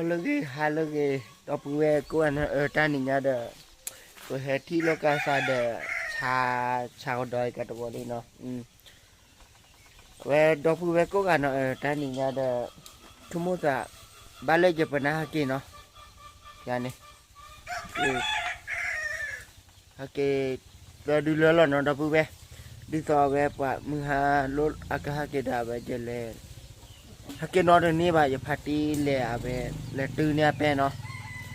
lagi halagi topu we ku an tani nyada ku hati loka sada cha cha doi ka to ni no we topu we ku kan tani nyada tumu ta bale je pernah ki no ya ni oke ke dulu lo no topu we di so we pa mengha lol akah ke da ba je le ถ้าเกินนอนตรงนี้บ่าอย่าพัดตีเหล่ไปเหล่ตื่นเนี่ยแป้เนาะ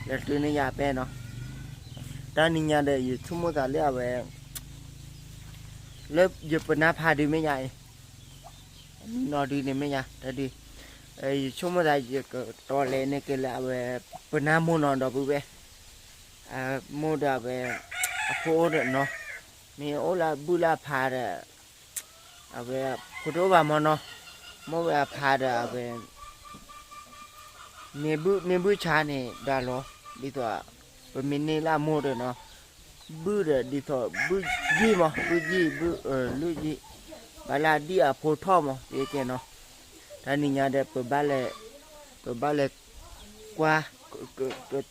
เหล่ตื่นเนี่ยยาแป้เนาะตอนนี้เนี่ยเดี๋ยวอยู่ทุ่มก็เหล่ไปเลิกหยุดปนาพาดีไม่ใหญ่นอนดีเนี่ยไม่ใหญ่แต่ดีไอ้ชุ่มก็ได้ก็ตอนเล่นเนี่ยก็เหล่ไปปนามูนอนดอกบุเบ้อ่ามูดาไปအဖိုးတော့နော်မင်းအိုလာဘူးလာဖာတဲ့အဘယ်ဖိုတိုပါမနော်မောရဖာဒါကွယ်မေဘူးမေဘူးချာနေဒါလောဒီတော့မင်းနေလာမို့တယ်နော်ဘူးရဒီတော့ဘူးကြီးမဘူးကြီးဘူးလူကြီးဘာလာဒီအဖိုထောမဒီကဲနော်ဒါနေညာတဲ့ပဘလက်ပဘလက်ကွာ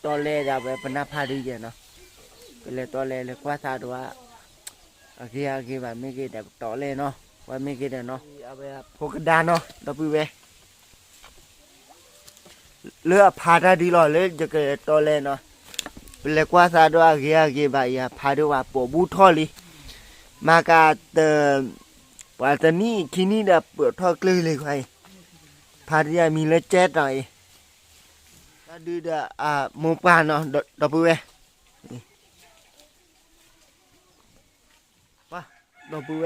တော်လဲတာပဲပနာဖာဒီကဲနော်ကလေးတော်လဲလေကွာသာတော့အကြီးအကြီးပါမိကြီးတော်လဲနော်วว้ไม่กินเนาะโคพกกดาเนาะดับเบิลเวเลือกพาดาดีหลอเลยจะเกิดตัวเลยเนาะเลกว่าซาดวาเกียเกียบายพาดว่าปบูทอลีมากาเตว่าตนี้ที่นี่ดับเปลือกทอกลือเลยใครพาดยามีเลเจ็หน่อยถ้าดูเดาอ่ามูปานเนาะดับเบิลเวว่าดับเบิลเว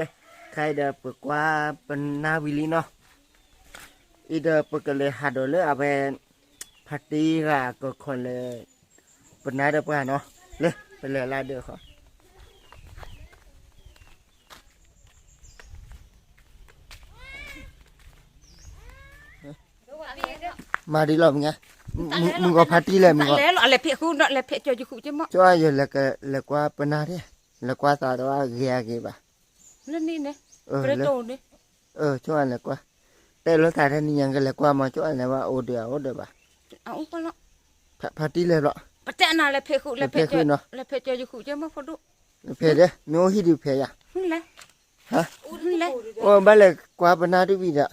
kaida pekwa penawili no ida pekele hadole abe phati ra ko khole penada pa no le pele la de kho mà đi làm nha mình có phát đi làm mình có là phía khu đó là phía cho khu chứ mà cho ai giờ là cái là qua bên nào đấy là qua tao đó ghé ghé bà นั่นนี่นะเออกระโดดนี่เออช่วยอะไรกว่าแต่รถสาธารณะยังกันแหละกว่ามาช่วยอะไรว่าโอเดียว โอเดียวบ่ะเอาไปละพาร์ตี้เลยเหรอประจันอะไรเพคุเลยเพจเนาะเลยเพจจะคุจะมาพอดูเพจเลยโน้ฮิดิเพจอ่ะนั่นแหละฮะนั่นแหละโอ้บ้านเลยกว่าปนาที่วีดะ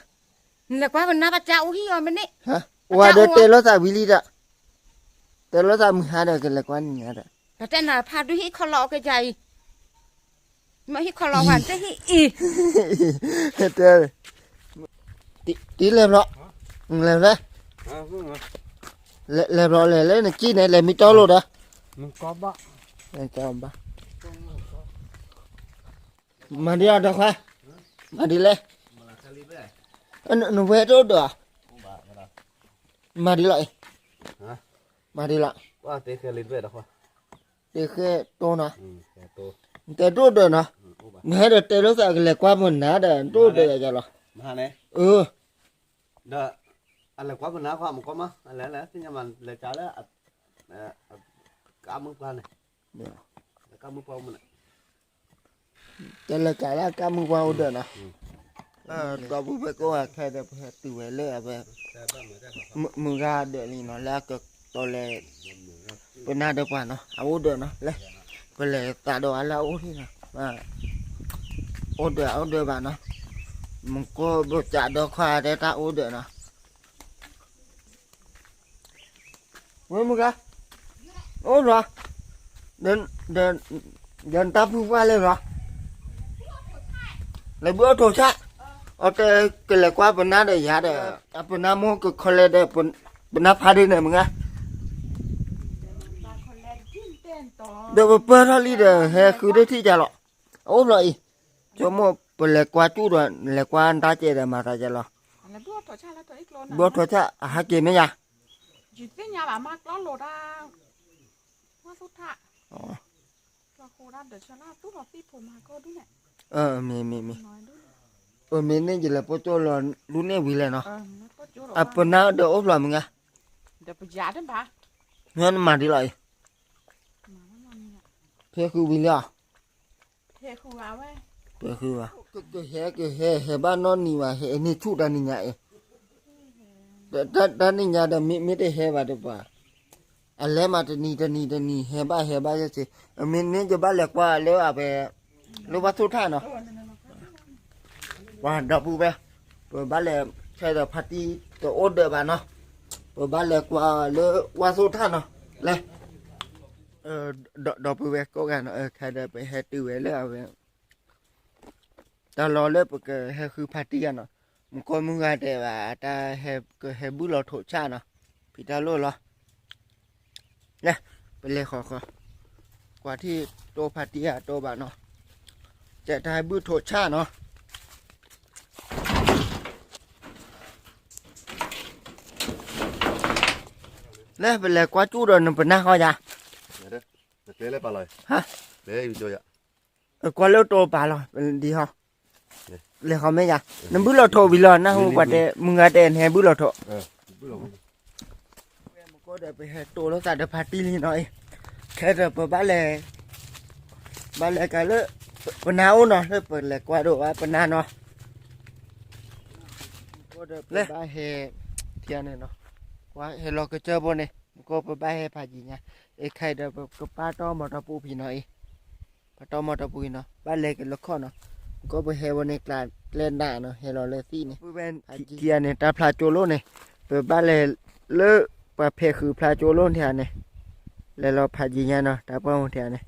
นั่นแหละกว่าปนาประจันโอ้ฮิอ่ะมันนี่ฮะว่าเดี๋ยวเตลรถสาวิลีดะเตลรถสามือหาเด็กกันแหละกว่านี่ฮะแต่แต่หน้าพาดูฮิเขาเลาะกันใจมาฮิคอลอวันเจ้ฮิอีเฮ็ดเดตีเล่มเนาะเล่มเลยเล่มเนาะเล่มเล่นจีไหนเล่มมีจ้โลดอ่ะมึงก็บบะเล่มกอบบะมาดีอ่ะเด็กฮะมาดีเลยอันนู้นเวทโถด้วยมาดีเลยมาดีละว่าเตะเคยลิ้นเวทด็กฮะเตะเคยโตนะแต่โตเดินนะ nè để tê lúc giờ lệ qua mình nè để tu để giờ rồi mà này ừ đó anh lệ qua mình nè qua một con má anh lệ lệ thế nhưng mà lệ trả lệ à, à, à, cảm ơn qua này dạ. cảm ơn qua mình đây là trả là cảm ơn qua được nè ừ. có bố về cô à khai đẹp từ về lệ về mừng ra để nó là cực to lệ bên nào được quả nó áo được nó lấy có lệ cả đồ ăn là út thế nào ô đẻ ô đẻ bạn nó à? mình cô bột chả đo khoa để ta ô đẻ nó mới mua cái, ô rồi đến đến đến ta phu qua lên rồi lấy bữa thôi chắc ok cái là qua bữa nào để giá để bữa nào mua cái khoa để bữa bên nào phá đi này mừng á à? được bữa ra đi để hè cứ để thi trả lọ ốp rồi chỗ le kwa chu ro le kwa nda che da ma ta je lo bo to cha la to ik lo na bo to cha ha ke me ya ji te nhà bà má lo lột da ma su tha ờ lo khô ra để cha la tu lo ti po ma ko du nè ờ mì mì me ờ mì ne je là po to lo lu ne vui lên no à po na de op lo nga de po ja de bà nên mà đi lại thế khu vui le thế khu vào ấy Ke hiwa. Ke ke he ke he he ba no ni wa he ni chu da ni nya e. Da da da ni nya da mi mi de he ba de ba. အလဲမတနီတနီတနီဟဲပါဟဲပါရဲ့စီအမင်းနင်းကြပါလက်ကွာလဲအပဲလိုပါသူထနော်ဝါတော့ဘူးပဲဘာလဲဆဲတော့ဖတ်တီတော့ order ပါနော်ဘာလဲကွာလဲဝါသူထနော်လဲเออดอกดอกไปเวก็กันเออใครได้ไปแฮตตี้เวแล้วตอนรอเลิกก็ให้คือพาร์ตี้เนาะมึงก็มึงอาแต่ว่าตาเห้ก็เห้บุรอถชาเนาะพี่ตาโลเหรอนะเป็นเลยขอขอกว่าที่โตพาร์ตี้อะโตบ้านเนาะจะทายบุรถชาเนาะเล่เป็นเลรกว่าจู้ดอนเป็นหน้าเอยจ้ะเด้อยวเดี๋ยวเล่ไปเลยฮะเล่ไปจู่จ้ะกว่าเลี้ยวโตไปเลยเป็นดีฮะเลยเขาไม่จ้ะน้ำบุหรอโทวิลอนนะหัวแต่มึงอาเดนแห่บุหรี่โทมก็เดี๋ยวไปแฮตัวแล้วแต่เดี๋ยวพารตี้นี่หน่อย แค่เดี๋ยวไปบ้านแล่บ้านแล่กันเลยปนาวเนาะเลยเปิดแหลกว่าดูว่าปนาเนาะก็เดี๋ยวไปบ้านแฮเทียนเนาะว่าเฮลอกเจอบนเนี่ยก็ไปบ้านแฮพาจีเนี่ยไอ้ใครเดี๋ยวก็ป้าต้อมอตะปูพี่หน่อยป้าต้อมอตะปูเนาะบ้านแล่กันละข้อเนาะก็ไปเฮวันในกลาดเล่นได้เนาะเฮลอเลซี่เนี่ยเป็นเกียร์เนี่ยตาพลาโจโลเนี่ยเปิดบ้านเลยเลิกประเพคือพลาโจโลเนี่ยเนี่ยแล้วเราพาจีเนี่ยเนาะตาป้องเนี่ยเนี่ย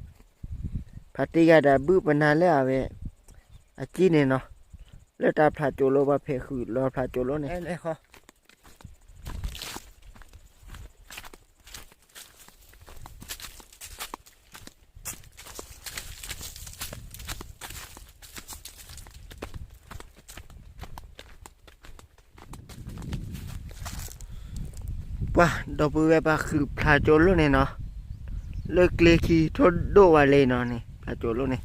พาตีกันแต่บื้อปนานแล้วเว้ยอาจีเนี่ยเนาะแล้วตาพลาโจโลประเพคือรอพลาโจโลเนี่ยเลยค่ะว่าดอกบัวปบะคือพลาโจลเนี่ยเนาะเลิกเลคีทดโดว่าเลยเนาะนี่พลาโจโลเนี่ย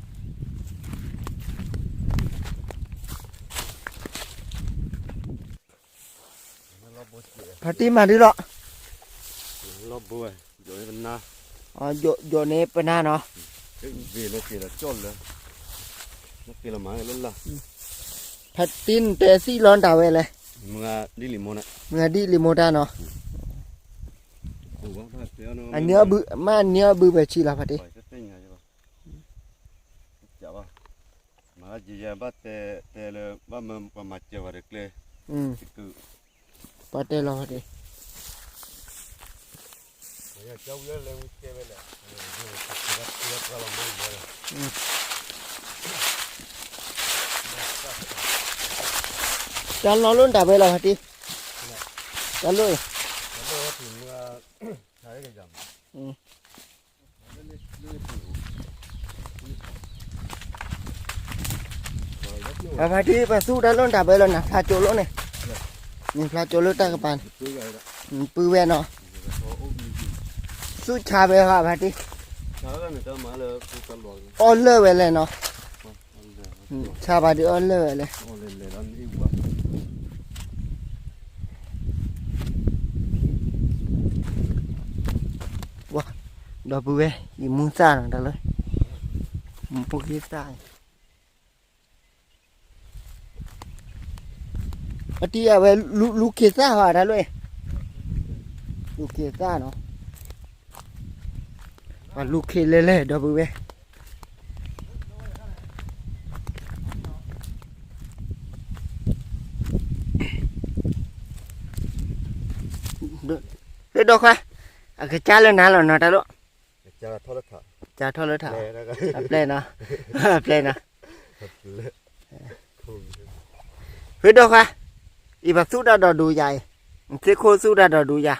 พาตีมาดิเหรอรอบบัวโยนเป็นนาอ๋อโยโยนเป็นนาเนาะเวลาเกลือจนเลยนักเรลือมาเล่นละพัดตินเตซี่ร้อนดาวเลยมึงอะดิลิโมนะมึงอะดิลิโมด้าเนาะ anh nhớ bự mà anh nhớ bự về chi là phải đi mà chỉ giờ bắt tê tê là bắt mầm và mặt chờ vào được lên ừ bắt tê là phải đi cháu ừ. nhớ lên cái bên này cháu nó luôn đã về là phải đi cháu luôn và phải đi và su đã luôn đã bơi luôn nè pha chỗ lỗ này nhìn pha chỗ lỗ ta các bạn bư ve nó su chà về hòa phải đi ôn lơ về lên nó ừ, chà bà đi ôn lơ về lên wow đó bư ve nhìn muốn xa nó đã lên một cái sai ปฏิเอาไว้ลูลูเคซ่าหาได้เลย ลูเคซ่าเนาะ ว่าลูเคเล่เล่ดับเบิ้ลเดอกค่ะอาจารย์เล่นน้าหน่อนะทั้งโลกจะทอดถ่าจ้าทอดถ่าเล่นาะเล่นาะเฮ้ยดอกค่ะ iba suda da du ya se ko suda da du ya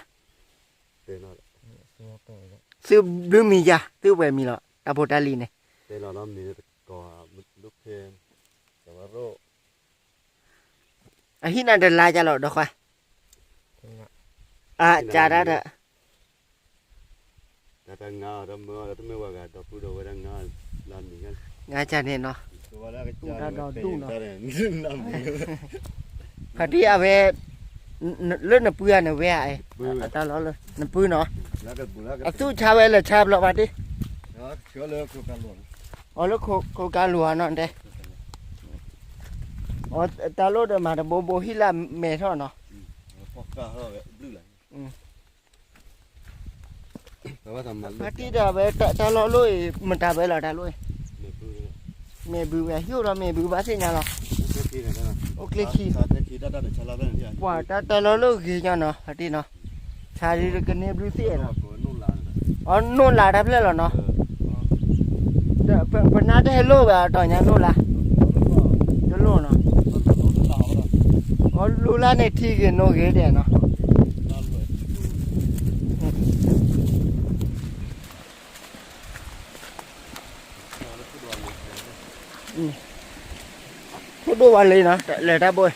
su du mi ya su we mi lo ta bo ta li ne te lo no mi ko lu phe ta wa ro a hina de la ya lo do kwa a cha ra da ta ta nga ra mo ta me wa ga do pu do wa nga lan mi ga nga cha ne no tu da do tu no ขาที่เอาเวเลื่อนน้ำปื้นเวไอ้ตาล้อเลยน้ำปื้นเนาะอาตู้ชาวเวเลยชาบเอกมาดิเชื้อเลยอกโครงการหลวงอ๋อแล้วโครงการหลวงนั่นเด้อ๋อตาล้อเดินมาแต่โบโบฮิลาเมท่อนเนาลลบอเยะมาที่เดาเวตาตาล้อลุยมันตาเวลาตาลุยเมบูเวฮิวเราเมบูบ้าเสียงเราโอเคขี้ quả ta ta nó lúc gì cho nó hả đi nó xa đi được cái nếp lưu xịa nó ờ nôn là đáp lên rồi nó phần nào thế lô bà tỏ nhà nôn là nó lô nó ờ lô là này thì cái nô ghế để nó Ừ. Hút đô bà lên nó, lại ra bôi.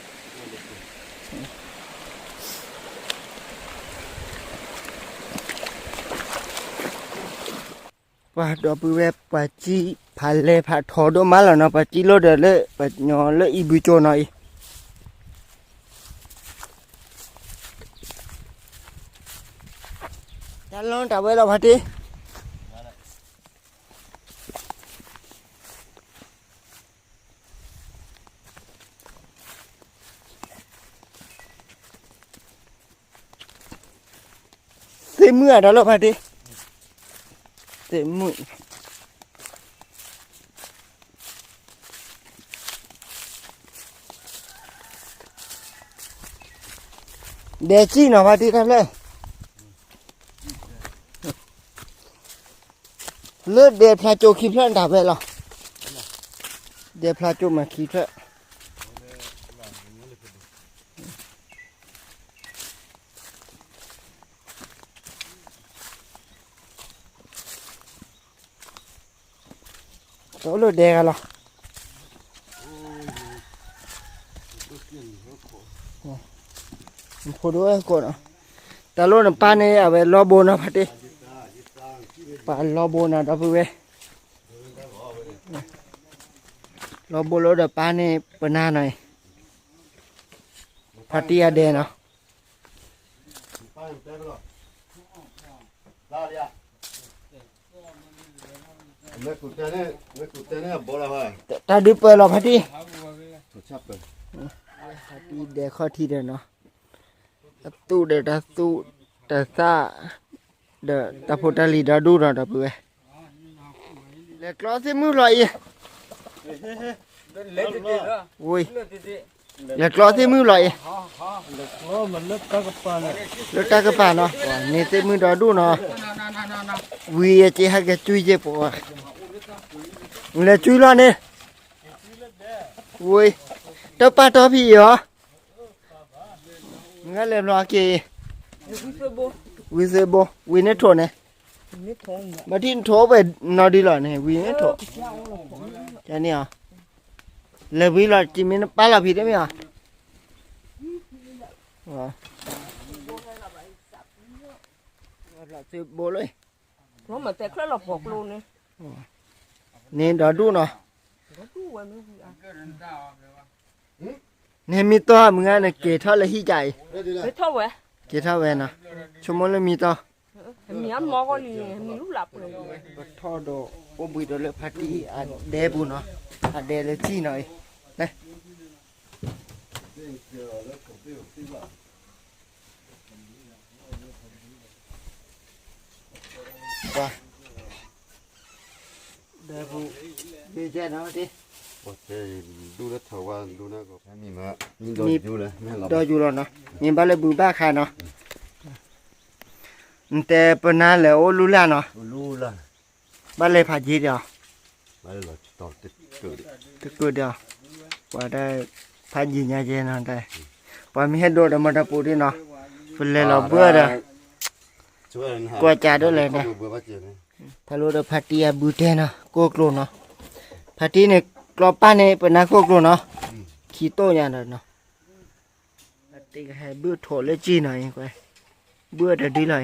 ่าดอบเว็บปะจีพันเล่พัดทอดมาแล้วนะปะจีโลดเลยปะยอเลยอีบิโจนัอยจันลงจับไวแล้วพัดดิเมื่อเล้พอดีเต็มมือเดชีน่อดีกันเลยเลือดเดชพลาโจคีเพลนดับเลยหรอเดชพลาโจมาคีเพลนโลดแดงอะหรอโคดูเอ้ก่อนอะแต่โลดปลาเนี่ยเอาไปรอโบนะพัดดิปลารอโบนะดับไปเว้รอโบโลดปลาเนี่ยปนาหน่อยพัดทีอาเดนเนาะตาดูเปล่าพัดดีพัดีเด็กข้อที่เดนเนาะตู้เด็ดตู้ตาซาเดตาพูตาลีดาดูนะตาเปเ่อเล็กล้อซิมือลอยเฮ้ยเล็กล้อซิมือลอยเล็กล้อมันเล็กตากระป๋านะเล็กากระป๋านะเนี่ยซิมือดอดูเนาะวีเจีฮักจุยเจ็บปะငလေကျွီးလာနေဝေးတော့ပါတော့ပြီရောငါလည်းလောကေဝီဇေဘောဝီနေထောနေမတင်ထောပဲနော်ဒီလာနေဝီနေထောကျန်နေအောင်လေဝီလာကြည့်မင်းပါလာပြီတဲ့မြာဟာလာစေဘောလေဘောမတက်ခရလောက်ပေါကလို့နေนี่เดอดูเนาะเนี่ยมีตัวมึงอไะเนี่ยเกท่าละหิใจเกท่าเว้เกท่าเวนะชั่วโมงเลยมีตัวมีอันมอก็นี่มีลูกหลับเลยท่อดอกอบุยดอกเลยพัดที่อันเดบุเนาะอันเดเลยจีหน่อยนะว่าคืเจช่น้ำสิโอเคดูแลเถาวันดูนะก็มีมามีดอยอยู่เลยดอยอยู่แล้วเนาะมีบ้านเลยบือบ้าค่ะเนาะ แต่ปนาแล้วรู้แล้วเนาะรู้ละบ้านเลยผ่าจีเดียวบ้านเลยต่อตึกเกิดตึกเกิดเดียวว่าได้ผ่าจีเนี่ยเจนนได้ว่ามีให้โดดมาตะปูดีเนาะเนเลยเราเบื่อเด้อกลัวจ่าด้วยเลยนะถ้ารู้เดา๋ยวพัเตียบูเทนเนาะโวกลเนาะพัดที่เนี่ยกรอบป้าเนี่ยเป็นนักโคกเนาะ ขี้โต้นานเนาะตี่ให้เบื่อโถเลยจีหน่อยไปเบื่อเดี๋ยวดีเลย